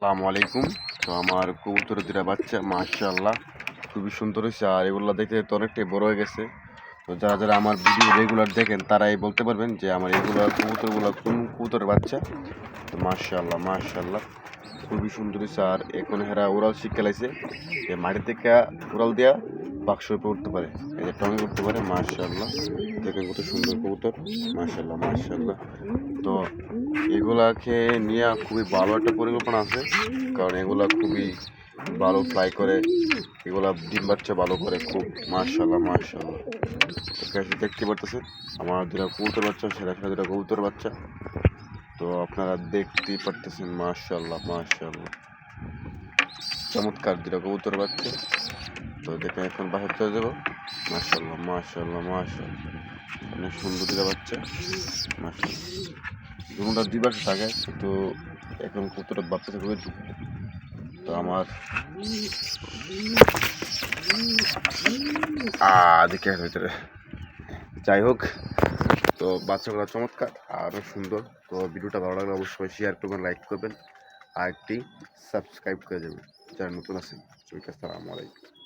আসসালামু আলাইকুম। তো আমার কবুতর দুটা বাচ্চা মাশাল্লাহ খুবই সুন্দর হয়েছে। আর এগুলো দেখতে তো অনেকটাই বড় হয়ে গেছে। তো যারা যারা আমার ভিডিও রেগুলার দেখেন, তারাই বলতে পারবেন যে আমার এগুলো কবুতরগুলো কোন কবুতরের বাচ্চা। তো মাশাল্লাহ মাশাআল্লাহ, খুবই সুন্দর হয়েছে। আর এখন হেরা উড়াল শিক্ষা লাইছে। যে মাটি থেকে উড়াল দেওয়া বাক্সের উপর উঠতে পারে। এই যে টঙে উঠতে পারে, মাশাআল্লাহ। দেখেন কত সুন্দর কবুতর, মাশাআল্লাহ মাশাআল্লাহ। তো এগুলাকে নিয়ে খুবই ভালো একটা পরিকল্পনা আছে। কারণ এগুলা খুবই ভালো ফ্লাই করে, এগুলা ডিম বাচ্চা ভালো করে খুব মার্শাল্লাহ মার্শাল্লাহ দেখতে পারতেছেন, আমার দুটা কবুতর বাচ্চা সেটা সেটা দুটা কবুতর বাচ্চা। তো আপনারা দেখতেই পারতেছেন মার্শাল্লাহ মার্শাল্লাহ চমৎকার দুটা কবুতর বাচ্চা। তো দেখে এখন বাসার চলে যাব। মার্শাল্লাহ মার্শাল্লাহ মার্শাল্লাহ অনেক সুন্দর দুটা বাচ্চা। মার্শাল্লাহ দুটা দুই বাসা থাকে, কিন্তু এখন কতটা বাচ্চাটা রয়েছে তো আমার দেখে ভিতরে। যাই হোক, তো বাচ্চাগুলো চমৎকার আর অনেক সুন্দর। তো ভিডিওটা ভালো লাগলে অবশ্যই শেয়ার করবেন লাইক করবেন। আর একটি সাবস্ক্রাইব করে দেবেন। যারা নতুন আছেন, সবাইকে আসসালামু আলাইকুম।